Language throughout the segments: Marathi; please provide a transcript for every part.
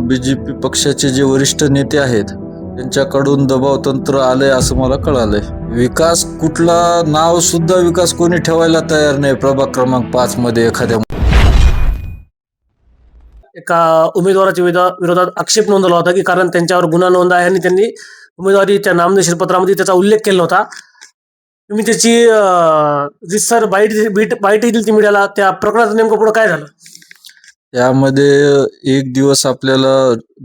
बीजेपी पक्षाचे जे वरिष्ठ नेते आहेत त्यांच्याकडून दबाव तंत्र आलंय असं मला कळालंय. विकास कुठला नाव सुद्धा विकास कोणी ठेवायला तयार नाही. प्रभाग क्रमांक पाच मध्ये एखाद्या एका उमेदवाराच्या विरोधात आक्षेप नोंदवला होता की कारण त्यांच्यावर गुन्हा नोंद आहे आणि त्यांनी उमेदवारीच्या नामनिर्देशन पत्रामध्ये त्याचा उल्लेख केला होता. तुम्ही त्याची रिसर बाईट बाईट दिली ती मिळाला मीडियाला त्या प्रकरणात नेमकं पुढे काय झालं? त्यामध्ये एक दिवस आपल्याला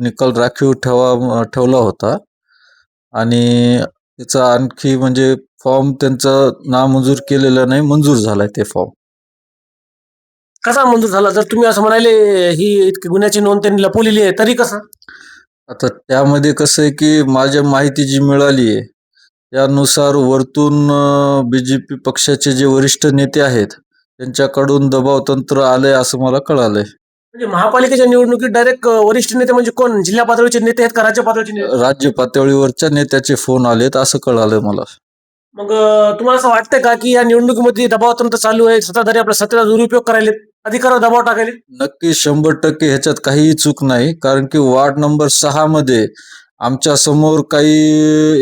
निकाल राखीव ठेवा ठेवला होता. आणि त्याचा आणखी म्हणजे फॉर्म त्यांचा नामंजूर केलेला नाही मंजूर झालाय ते फॉर्म. कसा मंजूर झाला? जर तुम्ही असं म्हणाले ही इतकी गुन्ह्याची नोंद त्यांनी लपवलेली आहे तरी कसं? आता त्यामध्ये कसं आहे की माझ्या माहिती जी मिळाली आहे त्यानुसार वरतून बीजेपी पक्षाचे जे वरिष्ठ नेते आहेत त्यांच्याकडून दबाव तंत्र आलंय असं मला कळालंय. म्हणजे महापालिकेच्या निवडणुकीत डायरेक्ट वरिष्ठ नेते म्हणजे कोण? जिल्हा पातळीचे नेते आहेत का? राज्य पातळीचे नेते? राज्य पातळीवरच्या नेत्याचे फोन आलेत असं कळालंय मला. मग अं, तुम्हाला असं वाटतंय का की या निवडणुकीमध्ये दबाव तंत्र चालू आहे? सत्ताधारी आपल्या सत्तेचा दुरुपयोग करायले अधिकारावर दबाव टाकायले नक्की शंभर टक्के ह्याच्यात काहीही चूक नाही. कारण की वार्ड नंबर सहा मध्ये आमच्यासमोर काही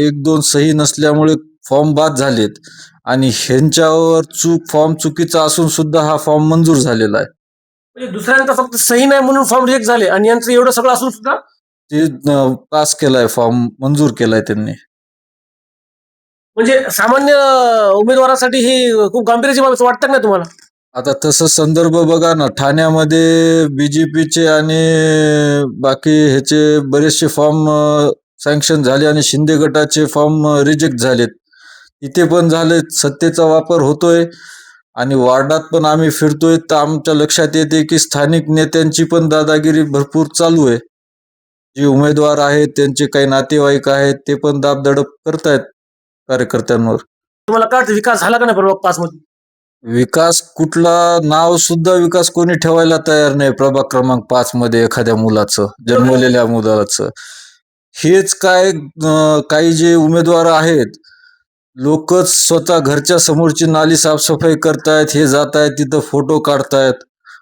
एक दोन सही नसल्यामुळे फॉर्म बाद झालेत. आणि ह्यांच्यावर चूक फॉर्म चुकीचा असून सुद्धा हा फॉर्म मंजूर झालेला आहे. म्हणजे दुसऱ्यांचा फक्त सही नाही म्हणून फॉर्म रिजेक्ट झाले. आणि यांचं एवढं सगळं असून सुद्धा ते अं, पास केलाय फॉर्म मंजूर केलाय त्यांनी. म्हणजे सामान्य उमेदवारासाठी ही खूप गांभीर्याची बाब वाटतं का नाही तुम्हाला? आता तसं संदर्भ बघा ना ठाण्यामध्ये बीजेपीचे आणि बाकी ह्याचे बरेचसे फॉर्म सँक्शन झाले आणि शिंदे गटाचे फॉर्म रिजेक्ट झालेत. इथे पण झाले सत्तेचा वापर होतोय. आणि वार्डात पण आम्ही फिरतोय तर आमच्या लक्षात येते की स्थानिक नेत्यांची पण दादागिरी भरपूर चालू आहे. जे उमेदवार आहेत त्यांचे काही नातेवाईक आहेत ते पण दाबदडप करतायत कार्यकर्त्यांवर. तुम्हाला काय वाटतं विकास झाला का नाही प्रभाग पाच मध्ये? विकास कुठला नाव सुद्धा विकास कोणी ठेवायला तयार नाही. प्रभाग क्रमांक पाच मध्ये एखाद्या मुलाचं जन्मलेल्या मुलाचं. हेच काय अं, काही जे उमेदवार आहेत लोकच स्वतः घरच्या समोरची नाली साफसफाई करतायत हे जात आहेत तिथं फोटो काढतायत.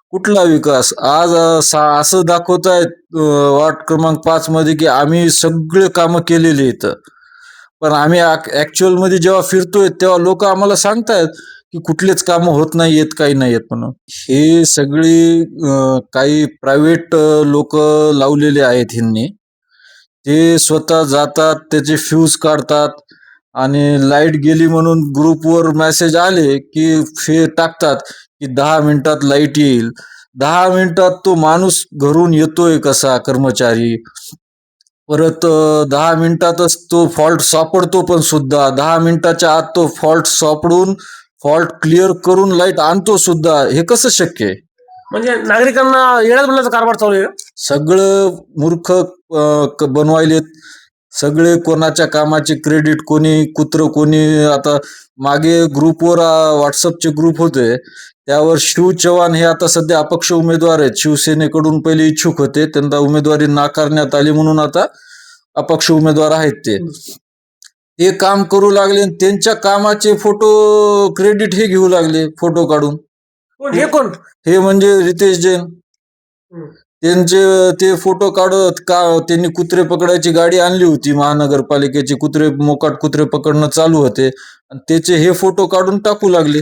कुठला विकास? आज सा- असं दाखवतायत आहेत वार्ड क्रमांक पाच मध्ये की आम्ही सगळे कामं केलेली इथं पण आम्ही ऍक्च्युअलमध्ये जेव्हा फिरतोय तेव्हा लोक आम्हाला सांगतायत की कुठलेच कामं होत नाही येत काही नाही आहेत म्हणून. हे सगळी काही प्रायव्हेट लोक लावलेले आहेत ह्यांनी. ते स्वतः जातात त्याचे फ्यूज काढतात. आणि लाइट गेली म्हणून ग्रुपवर मेसेज आले की फे टाकतात की दहा मिनिटात लाइट येईल. दहा मिनिटात तो माणूस घरून येतोय कसा कर्मचारी? परत दहा मिनिटातच तो फॉल्ट सापडतो पण सुद्धा. दहा मिनिटाच्या आत तो फॉल्ट सापडून फॉल्ट क्लिअर करून लाइट आणतो सुद्धा. हे कसं शक्य आहे? म्हणजे नागरिकांना येण्यात कारभार चालू आहे? सगळं मूर्ख बनवायलेत. सगळे कोणाच्या कामाचे क्रेडिट कोणी कुत्र कोणी आता मागे ग्रुपवर व्हॉट्सअपचे ग्रुप होते. त्यावर शिव चव्हाण हे आता सध्या अपक्ष उमेदवार आहेत. शिवसेनेकडून पहिले इच्छुक होते. त्यांना उमेदवारी नाकारण्यात आली म्हणून आता अपक्ष उमेदवार आहेत ते. ते काम करू लागले आणि त्यांच्या कामाचे फोटो क्रेडिट हे घेऊ लागले फोटो काढून. हे कोण? हे म्हणजे रितेश जैन. त्यांचे ते फोटो काढत का त्यांनी कुत्रे पकडायची गाडी आणली होती. महानगरपालिकेची कुत्रे मोकाट कुत्रे पकडणं चालू होते. आणि त्याचे हे फोटो काढून टाकू लागले.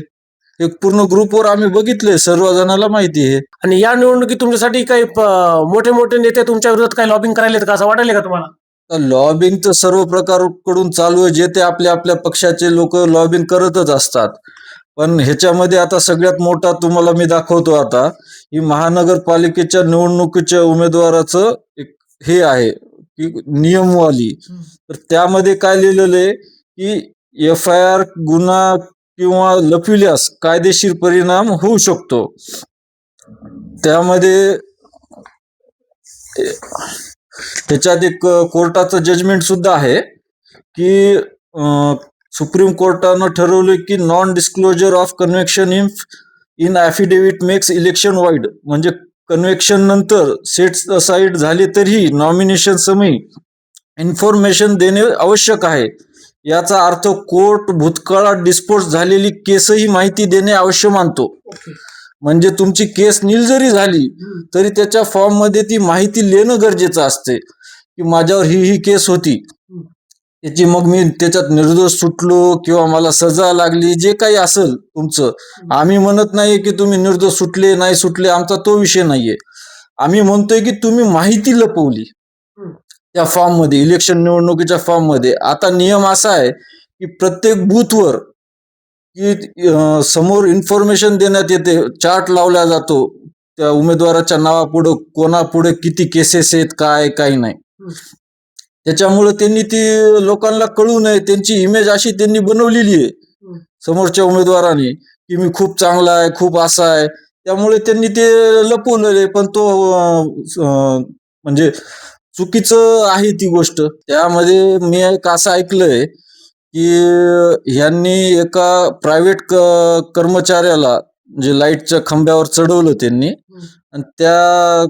हे पूर्ण ग्रुपवर आम्ही बघितले. सर्व जणाला माहिती आहे. आणि या निवडणुकीत तुमच्यासाठी काही मोठे मोठे नेते तुमच्या विरोधात काही लॉबिंग करायलेत का? असं वाटायला का तुम्हाला? लॉबिंग तर सर्व प्रकारकडून चालू आहे. जे ते आपल्या आपल्या पक्षाचे लोक लॉबिंग करतच असतात. पण ह्याच्यामध्ये आता सगळ्यात मोठा तुम्हाला मी दाखवतो आता ही महानगरपालिकेच्या निवडणुकीच्या उमेदवाराचं एक हे आहे की नियमवाली. तर त्यामध्ये काय लिहिलेलं आहे की एफ आय आर गुन्हा किंवा लपविल्यास कायदेशीर परिणाम होऊ शकतो. त्यामध्ये त्याच्यात एक कोर्टाचं जजमेंट सुद्धा आहे की सुप्रीम कोर्टानं ठरवलं की non disclosure of conviction in in affidavit makes election void म्हणजे कन्व्हेक्शन नंतर सेट असाइड झाले तरीही नॉमिनेशन समयी इन्फॉर्मेशन देणे आवश्यक आहे. याचा अर्थ कोर्ट भूतकाळात डिस्पोज झालेली केसही माहिती देणे आवश्यक मानतो. म्हणजे तुमची केस नील जरी झाली तरी त्याच्या फॉर्ममध्ये ती माहिती लिहिणं गरजेचं असते. की माझ्यावर ही ही केस होती. त्याची मग मी त्याच्यात निर्दोष सुटलो किंवा मला सजा लागली जे काही असेल तुमचं. आम्ही म्हणत नाही की तुम्ही निर्दोष सुटले नाही सुटले आमचा तो विषय नाहीये. आम्ही म्हणतोय की तुम्ही माहिती लपवली. त्या फॉर्ममध्ये इलेक्शन निवडणुकीच्या फॉर्ममध्ये आता नियम असा आहे की प्रत्येक बूथवर की समोर इन्फॉर्मेशन देण्यात येते चार्ट लावला जातो. त्या उमेदवाराच्या नावापुढं कोणापुढे किती केसेस आहेत काय काही नाही. त्याच्यामुळे त्यांनी ती लोकांना कळू नये. त्यांची इमेज अशी त्यांनी बनवलेली आहे. समोरच्या उमेदवाराने की मी खूप चांगला आहे खूप असा आहे. त्यामुळे त्यांनी ते लपवलेले पण तो म्हणजे चुकीचं आहे ती गोष्ट. त्यामध्ये मी एक असं ऐकलंय की ह्यांनी एका प्रायव्हेट कर्मचाऱ्याला म्हणजे लाईटच्या खांब्यावर चढवलं त्यांनी. आणि त्या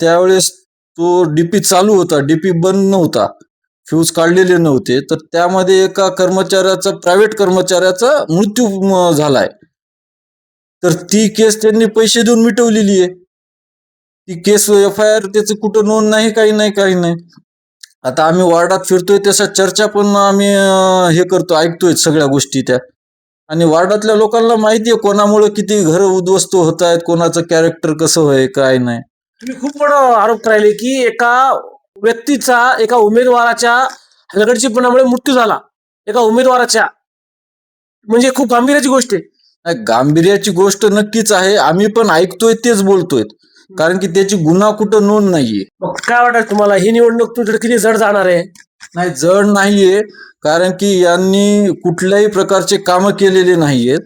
त्यावेळेस तो डीपी चालू होता डीपी बंद नव्हता. फ्यूज काढलेले नव्हते. तर त्यामध्ये एका कर्मचाऱ्याचा प्रायव्हेट कर्मचाऱ्याचा मृत्यू झालाय. तर ती केस त्यांनी पैसे देऊन मिटवलेली आहे. ती केस एफ आय आर त्याचं कुठं नोंद नाही काही नाही काही नाही. आता आम्ही वार्डात फिरतोय त्याचा चर्चा पण आम्ही हे करतो ऐकतोय सगळ्या गोष्टी त्या. आणि वार्डातल्या लोकांना माहिती आहे कोणामुळे किती घर उद्ध्वस्त होत आहेत कोणाचं कॅरेक्टर कसं होय काय नाही. तुम्ही खूप मोठा आरोप करायले की एका व्यक्तीचा एका उमेदवाराच्या हलगर्जीपणामुळे मृत्यू झाला. एका उमेदवाराच्या. म्हणजे खूप गांभीर्याची गोष्ट आहे. गांभीर्याची गोष्ट नक्कीच आहे. आम्ही पण ऐकतोय तेच बोलतोय कारण की त्याची गुन्हा कुठं नोंद नाहीये. मग काय वाटतं तुम्हाला? ही निवडणूक तुमच्याकडे किती जड जाणार आहे? नाही जड नाहीये. कारण की यांनी कुठल्याही प्रकारचे कामं केलेले नाहीयेत.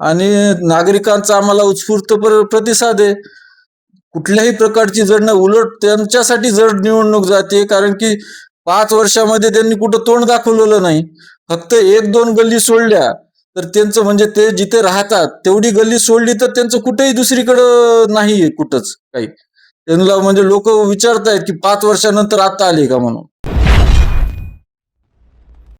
आणि नागरिकांचा आम्हाला उत्स्फूर्त प्र- प्रतिसाद आहे. कुठल्याही प्रकारची जड नाही. उलट त्यांच्यासाठी जड निवडणूक जाते कारण की पाच वर्षामध्ये त्यांनी कुठं तोंड दाखवलेलं नाही. फक्त एक दोन गल्ली सोडल्या तर त्यांचं म्हणजे ते जिथे राहतात तेवढी गल्ली सोडली तर त्यांचं कुठेही दुसरीकडं नाहीये कुठंच काही. त्यांना म्हणजे लोक विचारतायत की पाच वर्षानंतर आता आले का म्हणून.